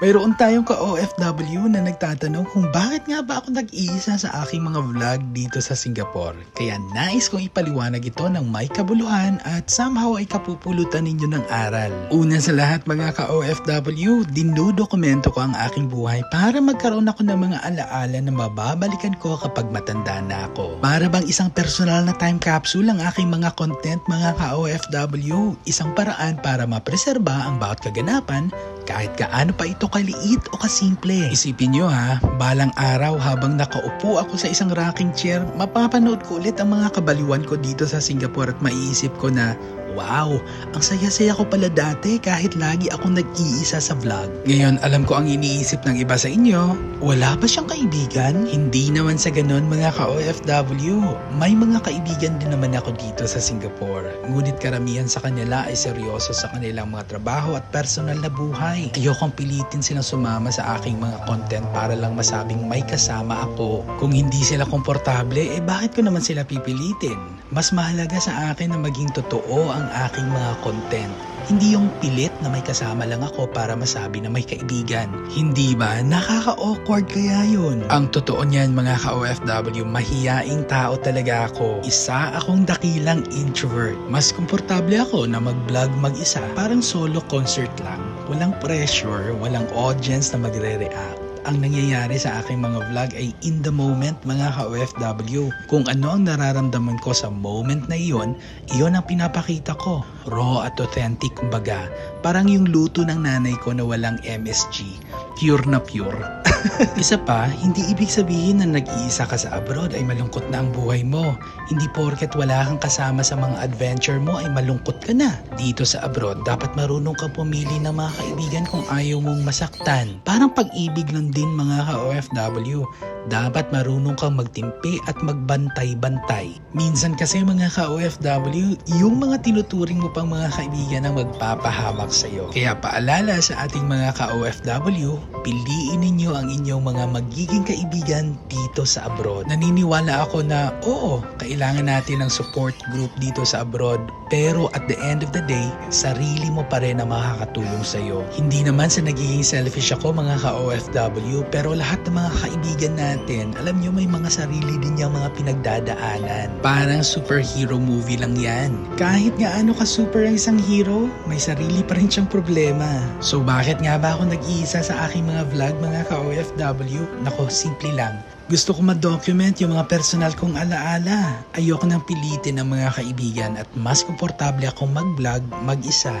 Mayroon tayong ka-OFW na nagtatanong kung bakit nga ba ako nag-iisa sa aking mga vlog dito sa Singapore. Kaya nais kong ipaliwanag ito ng may kabuluhan at somehow ay kapupulutan ninyo ng aral. Una sa lahat mga ka-OFW, dinudokumento ko ang aking buhay para magkaroon ako ng mga alaala na mababalikan ko kapag matanda na ako. Para bang isang personal na time capsule ang aking mga content mga ka-OFW, isang paraan para mapreserba ang bawat kaganapan kahit gaano pa ito kaliit o kasimple. Isipin nyo ha, balang araw habang nakaupo ako sa isang rocking chair, mapapanood ko ulit ang mga kabaliwan ko dito sa Singapore at maiisip ko na Wow, ang saya-saya ko pala dati kahit lagi akong nag-iisa sa vlog. Ngayon, alam ko ang iniisip ng iba sa inyo. Wala ba siyang kaibigan? Hindi naman sa ganon mga ka-OFW. May mga kaibigan din naman ako dito sa Singapore. Ngunit karamihan sa kanila ay seryoso sa kanilang mga trabaho at personal na buhay. Ayokong pilitin silang sumama sa aking mga content para lang masabing may kasama ako. Kung hindi sila komportable, eh bakit ko naman sila pipilitin? Mas mahalaga sa akin na maging totoo ang aking mga content. Hindi yung pilit na may kasama lang ako para masabi na may kaibigan. Hindi ba? Nakaka-awkward kaya yun. Ang totoo niyan mga ka-OFW, mahiyaing tao talaga ako. Isa akong dakilang introvert. Mas komportable ako na mag-vlog mag-isa. Parang solo concert lang. Walang pressure, walang audience na magre-react ang nangyayari sa aking mga vlog ay in the moment mga ka-OFW. Kung ano ang nararamdaman ko sa moment na iyon, iyon ang pinapakita ko. Raw at authentic kumbaga. Parang yung luto ng nanay ko na walang MSG. Pure na pure. Isa pa, hindi ibig sabihin na nag-iisa ka sa abroad ay malungkot na ang buhay mo. Hindi porket wala kang kasama sa mga adventure mo ay malungkot ka na. Dito sa abroad, dapat marunong kang pumili ng mga kaibigan kung ayaw mong masaktan. Parang pag-ibig lang din mga ka-OFW. Dapat marunong kang magtimpi at magbantay-bantay. Minsan kasi mga ka-OFW, yung mga tinuturing mo pang mga kaibigan ang magpapahamak sa'yo. Kaya paalala sa ating mga ka-OFW, piliin ninyo ang inyong mga magiging kaibigan dito sa abroad. Naniniwala ako na oo, kailangan natin ng support group dito sa abroad. Pero at the end of the day, sarili mo pa rin ang makakatulong sa'yo. Hindi naman sa nagiging selfish ako mga ka-OFW, pero lahat ng mga kaibigan natin, alam nyo may mga sarili din yung mga pinagdadaanan. Parang superhero movie lang yan. Kahit nga ano ka super ang isang hero, may sarili pa rin siyang problema. So bakit nga ba ako nag-iisa sa aking mga vlog mga ka-OFW? Nako, simple lang. Gusto ko ma-document yung mga personal kong alaala. Ayoko nang pilitin ng mga kaibigan at mas komportable akong mag-vlog mag-isa.